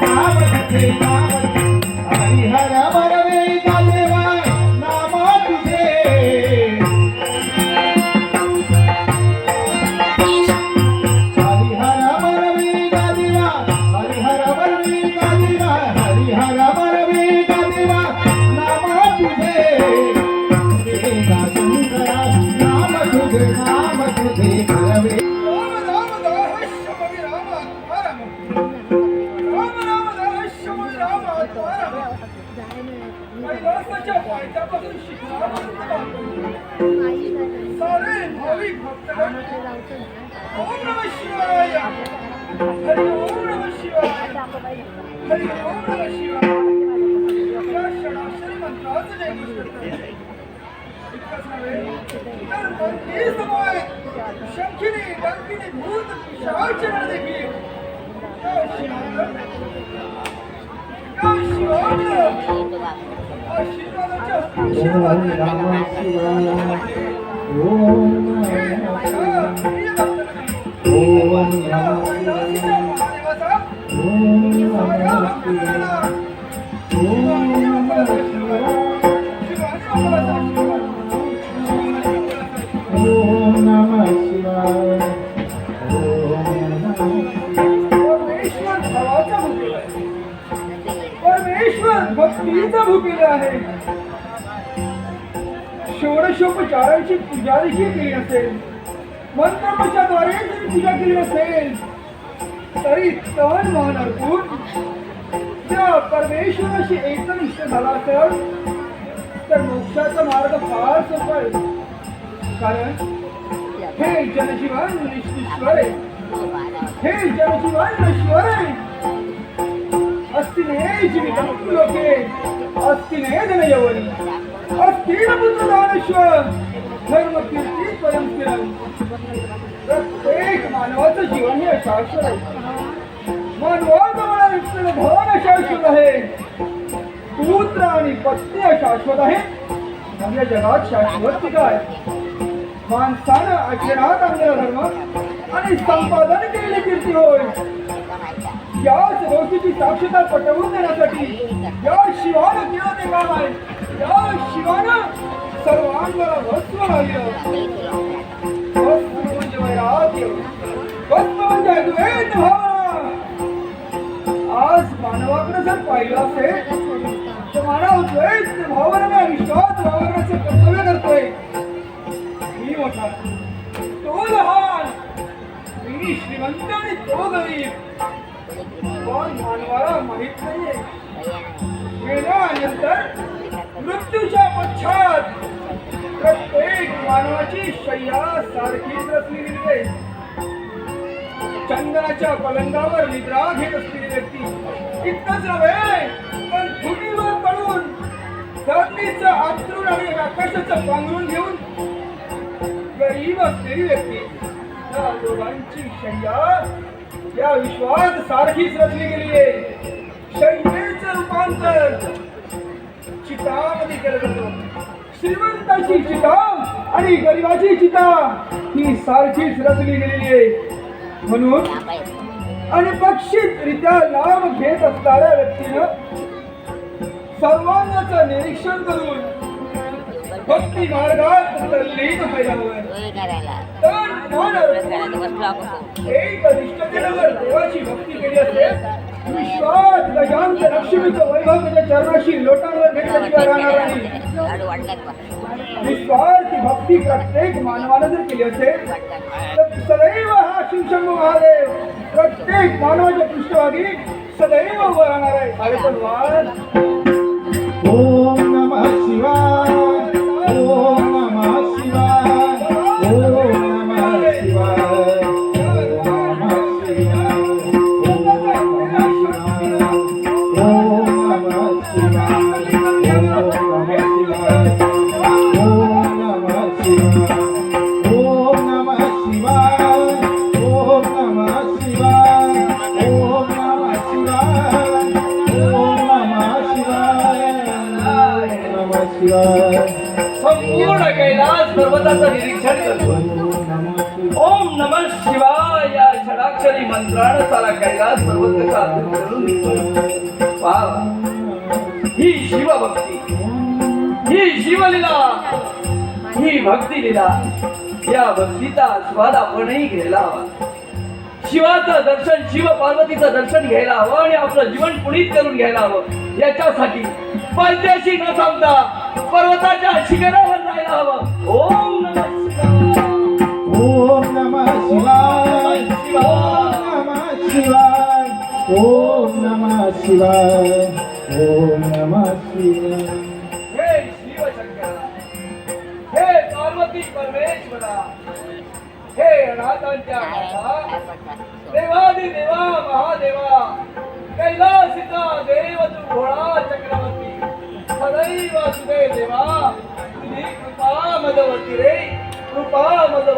I'm a man. I'm a. I'm a తండ్రి సమయ శంఖిని డంకిని भक्तीचा आहे. षोडशोपचारांची पूजा देखील केली असेल मंत्रपशाद्वारे जरी पूजा केली असेल तरी तन महान अर्पून त्या परमेश्वराशी एकनिष्ठ झाला असेल तर मोक्षाचा मार्ग फार सोपा आहे. कारण हे जनजीवन निश्चिश्वर आहे. हे जनजीवन नश्वर आहे. अस्तिने जीवित लोके. अस्तिने जनयवनी अस्तिन पुत्र दानेश्वर धर्म कीर्ती स्वयं स्थिरम प्रत्येक मानवाचं जीवन हे शाश्वत आहे. मानवाजवळ असलेलं धन शाश्वत आहे. पुत्र आणि पत्नी अशाश्वत आहे. मग जगात शाश्वत काय माणसानं आचरणात आणलेला धर्म आणि संपादन केलेली कीर्ती होय. याच गोष्टीची साक्षता पटवून देण्यासाठी या शिवानं केलं ते काम आहे या शिवानं सर्वांवर वस्त्र राहिलं वस्त्र म्हणजे वैराग्य वस्त्र म्हणजे अद्वैत भावना आज मानवाकडे जर पाहिलं असेल तर मानव द्वैत भावनेने विश्वास भावनेचे कर्तव्य करतोय. मी मोठा तो लहान मी श्रीमंत आणि तो गरीब पण मानवाला माहीत नाहीये. गेल्यानंतर मृत्यूच्या पक्षात प्रत्येक मानवाची शय्या सारखीच असलेली आहे चंद्राच्या पलंगावर निद्रा घेत असलेली व्यक्ती इतकंच नव्हे पण फुटीवर पडून धरणीचं आतरून आणि आकाशाचं पांघरून घेऊन गरीब असलेली व्यक्ती त्या दोघांची शय्या या विश्वात सारखीच रचली गेली आहे शय्या रूपांतर चितामध्ये केलं जातं. श्रीमंताची चिता आणि गरिबाची चिता ही सारखीच रचली गेलेली आहे. म्हणून अनपेक्षितरित्या लाभ घेत असणाऱ्या व्यक्तीनं सर्वांनाच निरीक्षण करून भक्ती मार्गात तल्लीन व्हायला हवं तर एक निष्ठतेवर देवाची भक्ती केली असेल गजांत लक्ष्मीचं वैभव त्याच्या चरणाशी लोटांवर घेतल्याशिवाय राहणार नाही? निस्वार्थी भक्ती प्रत्येक मानवानं जर केली असेल तर सदैव हा शिवशंभू महादेव प्रत्येक मानवाच्या पृष्ठभागी सदैव उभा राहणार आहे. अरे पण वाद ओम नमः शिवाय. पर्वताचं निरीक्षण करतो. ओम नमः शिवाय या षडाक्षरी पंचाक्षरी मंत्राण साला कैलास पर्वत कसा निघतो. ही शिवभक्ती ही शिवलीला ही भक्ती लिला या भक्तीचा आस्वाद आपणही घ्यायला हवा. शिवाचं दर्शन शिव पार्वतीचं दर्शन घ्यायला हवं आणि आपलं जीवन पुढीत करून घ्यायला हवं. याच्यासाठी परदेशी न थांबता पर्वताच्या शिखरावर जायला हवं. ओम नमः शिवाय. ओम नमः शिवाय. ओम नमः शिवाय. ओम नमः शिवाय. ओम नमः शिवाय. हे शिवशंकरा. हे पार्वती परमेश्वरा. हे अनाथांच्या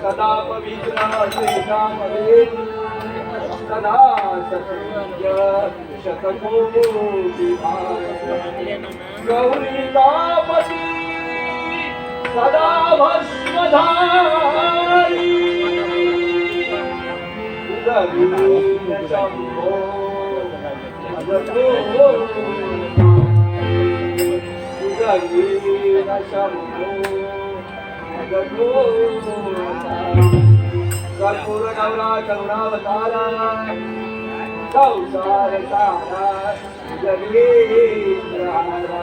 सदा पवित्र श्रीरामरे सदा सत्य शतकोटी गौरीतापती सदा भस्मधारी शंभो शंभो कर्पूर गौरा करुणावतारा संसार सारा जगेंद्रहारा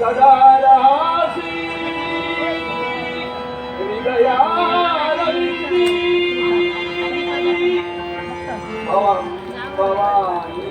सदा रहासी हृदया भवानी भवानी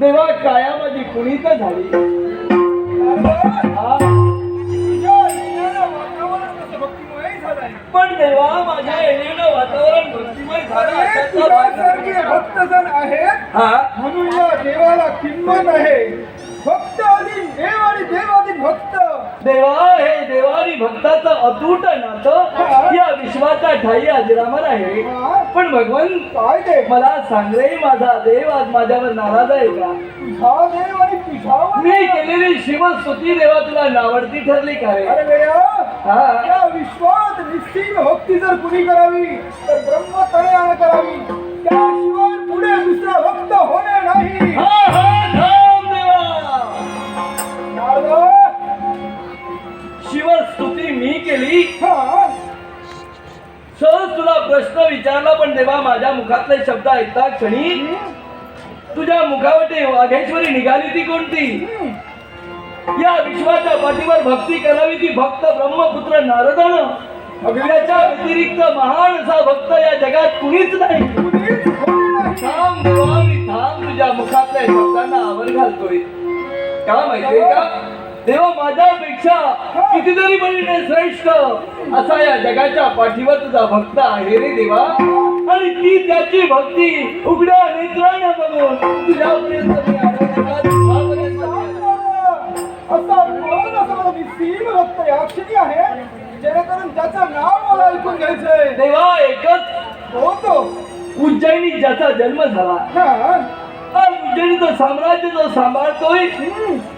देवा काया माझी पुनीत झाली. पण देवा माझ्या येण्यानं वातावरण भक्तिमय झालं अशातला भाग तुझ्यासारखे झाला. भक्तजन आहेत हा म्हणून या देवाला किंमत आहे भक्त आधी देव आणि देव आधी भक्त देवा हे देवानी भक्ताचं अतूट नातं या विश्वाचा ठाई अजरामर आहे? पण भगवान काय ते? मला सांग रे माझा देव आज माझ्यावर नाराज आहे का? तुझा देव आणि तुझ्यावर मी केलेली शिवस्तुती देवा तुला नावडती ठरली का रे? अरे वेळा हा. या विश्वात निश्चित भक्ती जर कुणी करावी तर ब्रह्म तळयानं करावी. त्याशिवाय पुढे दुसरा भक्त होणे नाही. हा हा. केली? सहज तुला प्रश्न विचारला पण देवा माझ्या मुखातले शब्द ऐकता क्षणी तुझ्या मुखावटे वाघेश्वरी निघाली ती कोणती? या विश्वाच्या पाठीवर भक्ती करावी ती भक्त ब्रह्मपुत्र नारदन. अभिण्याच्या व्यतिरिक्त महान असा भक्त या जगात कुणीच नाही नाही. थांब देवा मी थांब तुझ्या मुखातल्या शब्दांना आवर घालतोय. का माहितीये का? देवा माझ्यापेक्षा कितीतरी बळीने श्रेष्ठ असा या जगाच्या पाठीवर तुझा भक्त आहे रे देवा. आणि ती त्याची भक्ती उघड्या नेत्राने बघून तुझ्यापर्यंत मी आनंदात भागवत आहे. असा कोण असा मला निस्सीम भक्त या क्षणी आहे जेणेकरून त्याचं नाव मला ऐकून घ्यायचंय. देवा एकच. हो तो. उज्जैनी ज्याचा जन्म झाला. हा उज्जैनीचं साम्राज्य जो सांभाळतोय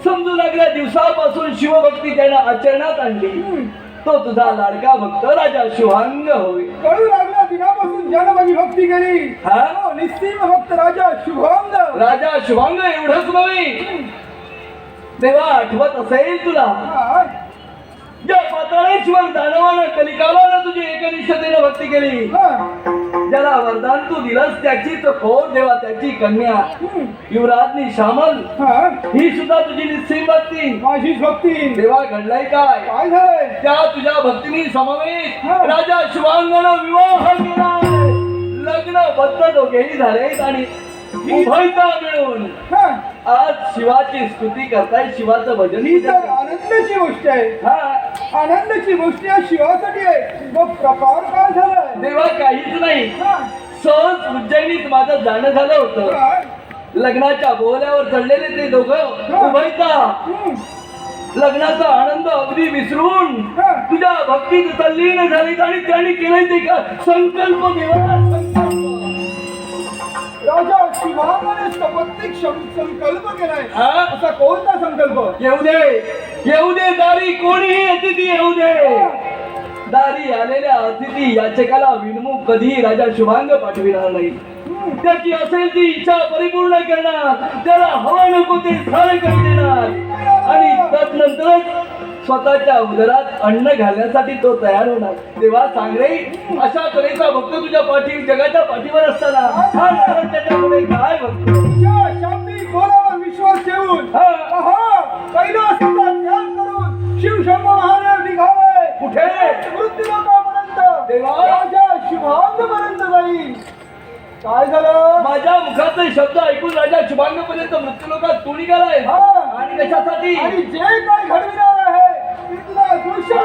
समजू लागल्या दिवसापासून शिवभक्ती त्यानं आचरणात आणली. तो तुझा लाडका भक्त राजा शिवांग होय. कळू लागल्या दिनापासून भक्ती केली. हा? तो निस्सीम भक्त राजा शुभांग राजा शिवांग एवढंच नव्हे. देवा आठवत असेल तुला? हा, ज्या पाताळेश्वर दानवानं कलिकालानं तुझी एकनिष्ठतेनं भक्ती केली. हा, ज्याला वरदान तू दिलंस त्याचीच खोर देवा त्याची कन्या. युवराजनी श्यामल हा, ही सुद्धा तुझी निश्चित भक्ती. माझीच भक्ती. देवा घडलाय काय? काय झालंय? त्या तुझ्या भक्तीनी समवेत हा. राजा शिवांगण विवाह केलाय. लग्न बद्ध दोघेही झालेत आणि उभयता मिळून. आज शिवाची स्तुती करताय शिवाचं भजन ही तर आनंदाची गोष्ट आहे. हा. आनंदाची गोष्ट या शिवासाठी आहे. मग प्रकार काय झालाय? देवा काहीच नाही. उज्जैनीत माझं जाणं झालं होतं? लग्नाच्या बोहल्यावर चढलेले ते दोघं उभयता लग्नाचा आनंद अगदी विसरून. तुझ्या भक्तीत तल्लीन झालीत आणि त्यांनी केलंय ते का संकल्प राजा शिवाने सपत्निक शं- संकल्प केलाय? असा कोणता संकल्प? येऊ दे. येऊ दे दारी कोणीही अतिथी येऊ दे. दारी आलेल्या अतिथी याचकाला विनमुख कधीही राजा शुभांग पाठविणार नाही. त्याची असेल ती इच्छा परिपूर्ण करणार. त्याला हवं नको ते सारे करून देणार. आणि तदनंतरच स्वतःच्या उदरात अन्न घालण्यासाठी तो तयार होणार. तेव्हा सांग रे अशा तऱ्हेचा भक्त तुझ्या पाठी जगाच्या पाठीवर असताना. हा नारद त्याच्यापुढे काय भक्त? बोलावर विश्वास ठेवून. हा. कैलासाचा त्याग करून? शिवशंभो महादेव निघालाय कुठे? मृत्यूलोकापर्यंत देवा. राजा शिवांगपर्यंत जाईल. काय झालं माझ्या मुखाचे शब्द ऐकून राजा शुभांगपर्यंत मृत्यू लोकात तोडी गेलाय आणि कशासाठी आणि जे काय घडविणार आहे तुला दृश्य